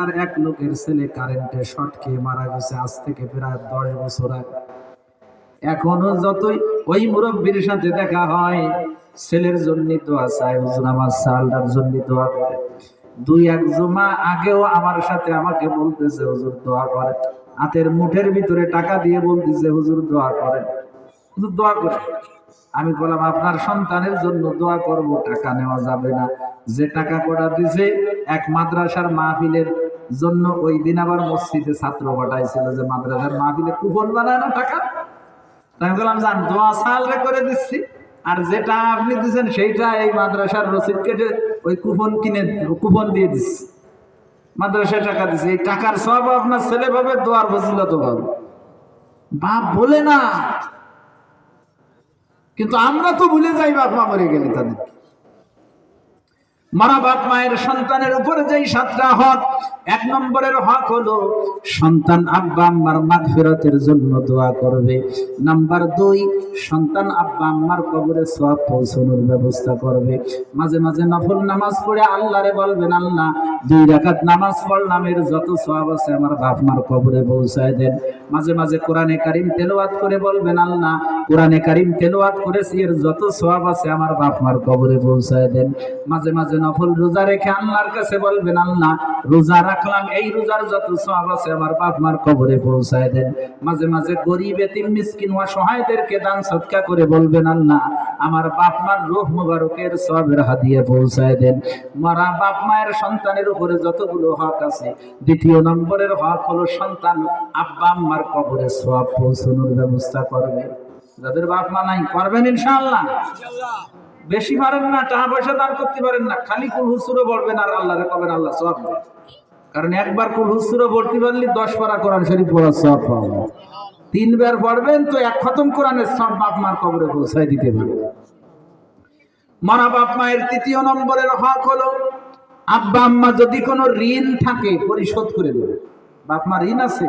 এলাকার এক লোকের ছেলে কারেন্টে শর্ট খেয়ে মারা গেছে আজ থেকে প্রায় দশ বছর আগে। এখনও যতই ওই মুরব্বীর সাথে দেখা হয়, ছেলের জন্য দোয়া চায় হুজুর, আমার সালটার জন্য দোয়া করে। দুই এক জমা আগেও আমার সাথে আমাকে বলতেছে, হুজুর, দোয়া করে। হাতের মুঠের ভিতরে টাকা দিয়ে বলতেছে, হুজুর, দোয়া করেন। হুজুর, দোয়া করে আমি বললাম, আপনার সন্তানের জন্য দোয়া করব, টাকা নেওয়া যাবে না। যে টাকা কটা দিছে, এক মাদ্রাসার মাহফিলের জন্য ওই দিন আবার মসজিদে ছাত্র পাঠাইছিল যে মাদ্রাসার মাহফিলে কুপন বানায় না টাকা? আমি বললাম যান দোয়া সালরে করে দিচ্ছি। আর যেটা আপনি দিচ্ছেন সেইটা এই মাদ্রাসার রসিদ কেটে ওই কুপন কিনে, কুপন দিয়ে দিচ্ছি। মাদ্রাসায় টাকা দিচ্ছে। এই টাকার সব আপনার ছেলে পাবে, দোয়ার ফজিলত পাবে। বাপ বলে না। কিন্তু আমরা তো ভুলে যাই, বাপ মা মরে গেলে তাদের মারা বাপ মায়ের সন্তানের উপরে যেই সাতটা হক, এক নম্বরের হক হলো সন্তান আব্বা আম্মার ফেরতের জন্য দোয়া করবে। নাম্বার দুই, সন্তান আব্বা আম্মার কবরে সওয়াব পৌঁছানোর ব্যবস্থা করবে। মাঝে মাঝে নফল নামাজ পড়ে আল্লাহরে বলবেন, আল্লাহ দুই রাকাত নামাজ পড়লাম এর যত সওয়াব আছে আমার বাপ মার কবরে পৌঁছায় দেন। মাঝে মাঝে কোরআনে কারিম তেলাওয়াত করে বলবেন, আল্লাহ, কোরআনে কারিম তেলাওয়াত করেছি, এর যত সওয়াব আছে আমার বাপ মার কবরে পৌঁছায় দেন। মাঝে মাঝে নফল রোজা রেখে আল্লাহর কাছে বলবেন, আল্লাহ, রোজা রাখলাম, এই রোজার যত সওয়াব আছে আমার বাপ মার কবরে পৌঁছায় দেন। মাঝে মাঝে গরিব এতিম মিসকিন অসহায়দেরকে দান সৎকা করে বলবেন, আল্লাহ, আমার বাপ মার রূহ মুবারকের সওয়াবের হাদিয়া পৌঁছায় দেন। মারা বাপ মায়ের সন্তানের উপরে যতগুলো হক আছে, দ্বিতীয় নম্বরের হক হলো সন্তান, আব্বা আম্মার কবরে সওয়াব পৌঁছানোর ব্যবস্থা করবে। যাদের বাপ মা নাই, করবেন ইনশাআল্লাহ। বেশি পারেন না, টাকা পয়সা দান করতে পারেন না, খালি কুল হুসুরও বলবেন আর আল্লাহরে কবেন আল্লাহ সব কারণ একবার কুল হুসুরও পড়তে পারলে দশ পারা কোরআন শরীফ পড়ার সব পাবেন তিনবার পড়বেন তো এক খতম কোরআনের সব বাপ মার কবরে পৌঁছায় দিতে পারবে মারা বাপ মায়ের তৃতীয় নম্বরের হক হলো আব্বা আম্মা যদি কোনো ঋণ থাকে, পরিশোধ করে দেবে। বাপ মা ঋণ আছে,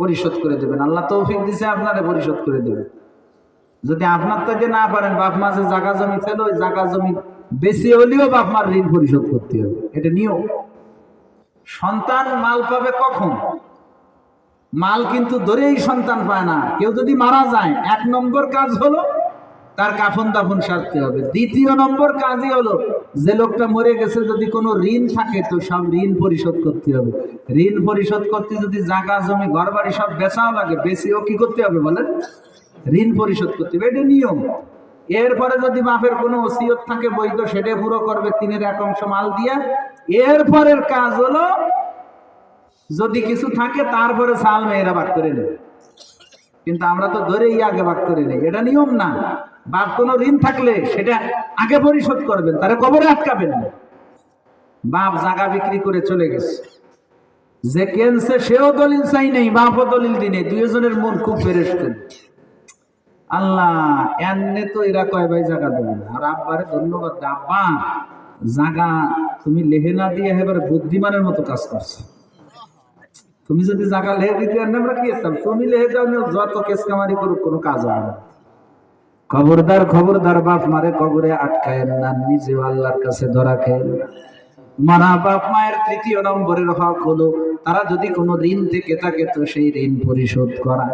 পরিশোধ করে দেবেন। আল্লাহ তৌফিক দিছে, আপনারে পরিশোধ করে দেবে। যদি আপনার থেকে না পারেন, বাপ মা যে জাগা জমি ছিল, ওই জাগা জমি বেশি হলেও বাপ মার ঋণ পরিশোধ করতে হবে। এটা নিয়ম। সন্তান মাল পাবে কখন? মাল কিন্তু ধরেই সন্তান পায় না। কেউ যদি মারা যায়, এক নম্বর কাজ হলো তার কাফন দাফন সারতে হবে। দ্বিতীয় নম্বর কাজই হলো, যে লোকটা মরে গেছে যদি কোনো ঋণ থাকে, তো সব ঋণ পরিশোধ করতে হবে। ঋণ পরিশোধ করতে যদি জায়গা, জমি ঘর বাড়ি সব বেচাও লাগে বেশিও কি করতে হবে বলেন? ঋণ পরিশোধ করতে হবে। এটা নিয়ম। এরপরে যদি বাপের কোনো ওসিয়ত থাকে, বৈধ, সেটা পুরো করবে, তিনের এক অংশ মাল দিয়ে। এরপরের কাজ হলো, যদি কিছু থাকে, তারপরে সাল মেয়েরা ভাগ করে নেবে। কিন্তু আমরা তো ধরেই আগে ভাগ করে নেই। এটা নিয়ম না। বাপ কোনো ঋণ থাকলে সেটা আগে পরিশোধ করবেন তারা কবরে আটকাবেন না। বাপ জায়গা বিক্রি করে চলে গেছে। যে কেনছে সেও দলিল চাই নেই বাপও দলিল দিনে দুইজনের মন খুব ফেরেস্তেন আল্লাহ এমনি তো এরা কয় ভাই জায়গা দেবে না। আর আব্বারে ধন্যবাদ। আব্বা জায়গা তুমি লেহে না দিয়ে এবারে বুদ্ধিমানের মতো কাজ করছ। তুমি যদি জাগা লেহে দিতে আমরা কি তুমি লেহে না, যত কেস কামারি করুক কোনো কাজ হবে না। খবরদার খবরদার বাপ মারে কবরে আটকায় না নিজেও আল্লাহর কাছে ধরা খেয়ে মারা বাপ মায়ের তৃতীয় নম্বরের হক হলো, তারা যদি কোনো ঋণ থেকে থাকে তো সেই ঋণ পরিশোধ করা।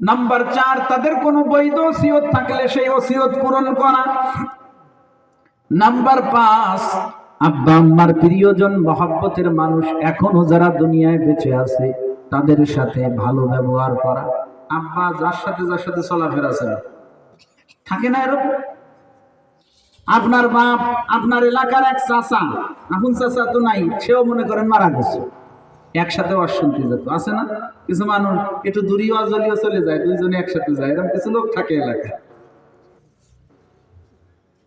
নাম্বার চার, তাদের কোনো বৈধ ওসিয়ত থাকলে সেই ওসিয়ত পূরণ করা। নাম্বার পাঁচ, আব্বা আম্মার প্রিয়জন, মহাব্বতের মানুষ এখনও যারা দুনিয়ায় বেঁচে আছে, তাদের সাথে ভালো ব্যবহার করা। আব্বা যার সাথে যার সাথে চলাফেরা ছিল। থাকে না এরকম? আপনার বাপ, আপনার এলাকার এক চাচা এখন চাচা তো নাই, সেও মনে করেন মারা গেছে। একসাথে অশান্তি যেত আছে না, কিছু মানুষ একটু দূরীয় জলীয় চলে যায়, দুইজনে একসাথে যায়, এরকম কিছু লোক থাকে এলাকায়।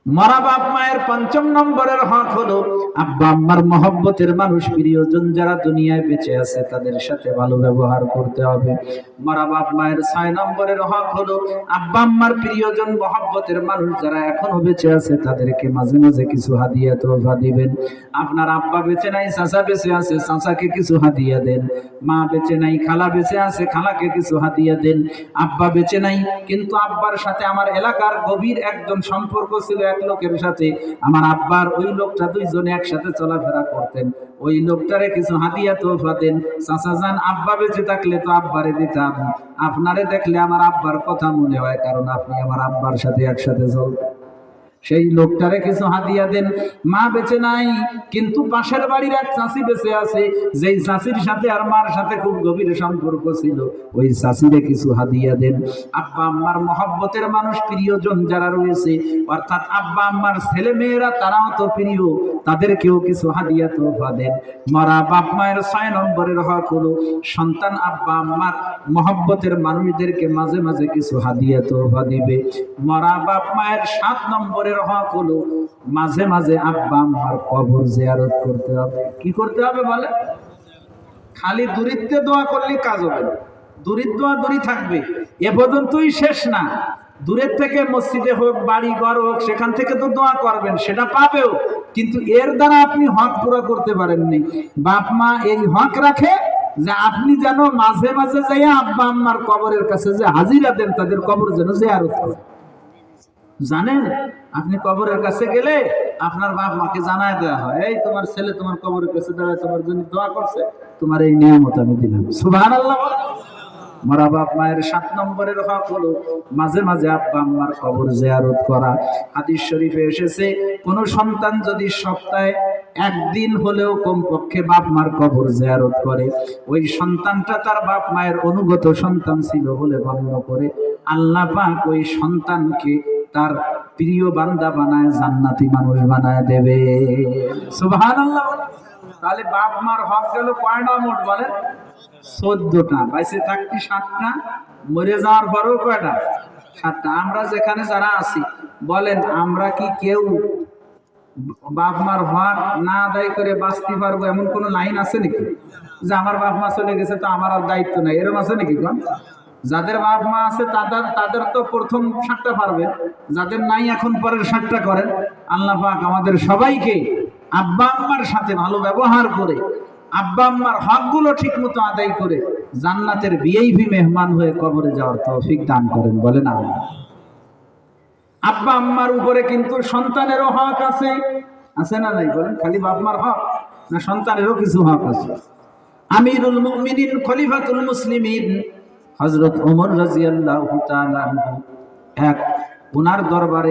মারা বাপ মায়ের পঞ্চম নম্বরের হক হলো আব্বা আম্মার মহব্বতের মানুষ, প্রিয়জন যারা দুনিয়ায় বেঁচে আছে তাদের সাথে ভালো ব্যবহার করতে হবে। মারা বাপ মায়ের ছয় নম্বরের হক হলো আব্বা আম্মার প্রিয়জন, মহব্বতের মানুষ যারা এখনও বেঁচে আছে তাদেরকে মাঝে মাঝে কিছু হাদিয়া তোফা দিবেন। আপনার আব্বা বেঁচে নাই, চাচা বেঁচে আছে, চাচাকে কিছু হাদিয়া দেন। মা বেঁচে নাই, খালা বেঁচে আছে, খালাকে কিছু হাদিয়া দেন। আব্বা বেঁচে নাই, কিন্তু আব্বার সাথে আমার এলাকার গভীর একজন সম্পর্ক ছিল লোকের সাথে আমার আব্বার ওই লোকটা দুইজনে একসাথে চলাফেরা করতেন। ওই লোকটারে কিছু হাতিয়া তোফা দেন। যান, আব্বা বেঁচে থাকলে তো আব্বারে দিতাম। আপনারে দেখলে আমার আব্বার কথা মনে হয়, কারণ আপনি আমার আব্বার সাথে একসাথে চলতেন। সেই লোকটারে কিছু হাতিয়া দেন। মা বেঁচে নাই, কিন্তু পাশের বাড়ির এক চাষি বেঁচে আছে। যেই চাষির সাথে আর মার সাথে খুব গভীর সম্পর্ক ছিল, ওই চাষিরে কিছু হাদিয়া দেন। আব্বা আম্মার মহব্বতের মানুষ প্রিয়জন যারা রয়েছে, অর্থাৎ আব্বা আম্মার ছেলে মেয়েরা তারাও তো প্রিয়। তাদেরকেও কিছু হাদিয়া তোফা দেন। মরা বাপ মায়ের ছয় নম্বরের হক হলো সন্তান আব্বা আম্মার মহব্বতের মানুষদেরকে মাঝে মাঝে কিছু হাদিয়া তোফা দিবে। মরা বাপ মায়ের সাত নম্বরের হক হলো মাঝে মাঝে আব্বা আম্মার কবর জিয়ারত করতে হবে। কি করতে হবে বলে খালি দূরিত্বে দোয়া করলে কাজ হবে না। দূরিত দোয়া দূরই থাকবে। এ পর্যন্তই শেষ না। দূরের থেকে মসজিদে হোক, বাড়ি, ঘর হোক, সেখান থেকে তো দোয়া করবেন, সেটা পাবেও। কিন্তু এর দ্বারা আপনি হক পুরো করতে পারেননি। বাপ মা এই হক রাখে যে আপনি যেন মাঝে মাঝে যাই আব্বা আম্মার কবরের কাছে যে হাজিরা দেন, তাদের কবর যেন জিয়ারত করেন জানেন? আপনি কবরের কাছে গেলে আপনার বাপ মাকে জানায় দেওয়া হয়, এই তোমার ছেলে তোমার কবরের কাছে দাঁড়ায়, তোমার জন্য দোয়া করছে, তোমার এই নিয়ামত আমি দিলাম। সুভান আল্লাহ মরা বাপ মায়ের সাত নম্বরের হক হলো মাঝে মাঝে আব্বা আম্মার কবর জেয়ারত করা। হাদিস শরীফে এসেছে, কোনো সন্তান যদি সপ্তাহে একদিন হলেও কমপক্ষে বাপ মার কবর জেয়ারত করে, ওই সন্তানটা তার বাপ মায়ের অনুগত সন্তান ছিল বলে গণ্য করে। আল্লাহ পাক ওই সন্তানকে তার প্রিয় বান্দা বানায়, জান্নাতি মানুষ বানায় দেবে। তাহলে বাপ মার হক গেল কয়টা মোট বলেন? চোদ্দটা। বাইসে থাকতি সাতটা, মরে যাওয়ার পরেও কয়টা? সাতটা। আমরা যেখানে যারা আছি, বলেন, আমরা কি কেউ বাপ মার হক না আদায় করে বাঁচতে পারব এমন কোন লাইন আছে নাকি? যে আমার বাপ মা চলে গেছে তো আমার আর দায়িত্ব নাই। এরকম আছে নাকি কোন? যাদের বাপ মা আছে, তাদের তাদের তো প্রথম সাতটা পারবে। যাদের নাই, এখন পরের সাতটা করেন আল্লাহ পাক আমাদের সবাইকে আব্বা আম্মার সাথে ভালো ব্যবহার করে, আব্বা আম্মার হকগুলো ঠিক মতো আদায় করে জান্নাতের ভিআইপি মেহমান হয়ে কবরে যাওয়ার তৌফিক দান করেন। বলেন আল্লাহ। আব্বা আম্মার উপরে কিন্তু সন্তানেরও হক আছে। আছে না নাই? বলেন, খালি বাপমার হক না সন্তানেরও কিছু হক আছে? আমিরুল মুমিনিন খলিফাতুল মুসলিমিন হযরত ওমর রাজিয়াল্লাহ এক ওনার দরবারে